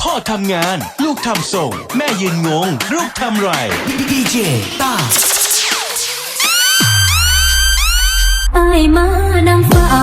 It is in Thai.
พ่อทำงาน ลูกทำส่ง แม่ยืนงง ลูกทำไรดีเจต้าอมานางฟ้า